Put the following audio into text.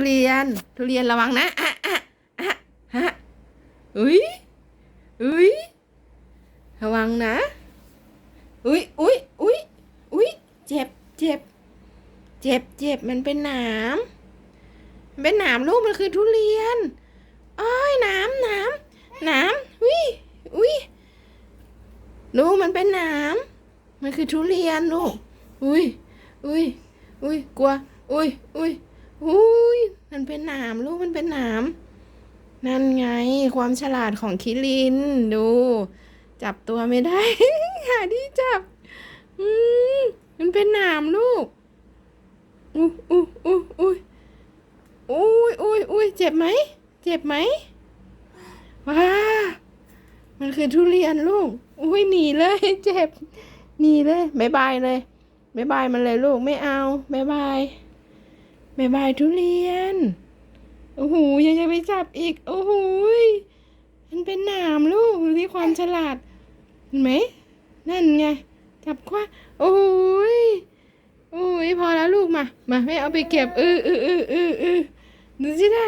ทุเรียน ทุเรียนระวังนะอะอะอะฮะอุ้ยอุ้ยระวังนะ อุ้ยอุ้ยอุ้ยอุ้ยเจ็บเจ็บ เจ็บเจ็บมันเป็นหนามมันเป็นหนามลูกมันคือทุเรียนอ้อยหนามหนามหนามอุ้ยอุ้ยลูกมันเป็นหนามมันคือทุเรียนลูก อุ้ยอุ้ยอุ้ยกลัวอุ้ยอุ้ยอุ้ย มันเป็นหนามลูกมันเป็นหนามนั่นไงความฉลาดของคิริน ดู จับตัวไม่ได้ หาที่จับ อืมมันเป็นหนามลูกอุ้ยอุ้ยอุ้ยอุ้ยอุ้ยอุ้ยอุ้ยเจ็บไหม เจ็บไหมว้ามันคือทุเรียนลูก อุ้ยหนีเลย เจ็บหนีเลยบายบายเลยบายบายมันเลยลูกไม่เอาบายบาย บายบายทุเรียน โอ้โหยังจะไปจับอีก โอ้โหยมันเป็นหนามลูกดูที่ความฉลาด เห็นไหม นั่นไง จับคว้า โอ้ยโอ้ยพอแล้วลูกมา มาไม่เอาไปเก็บเออเออเออเออเออดูสินะ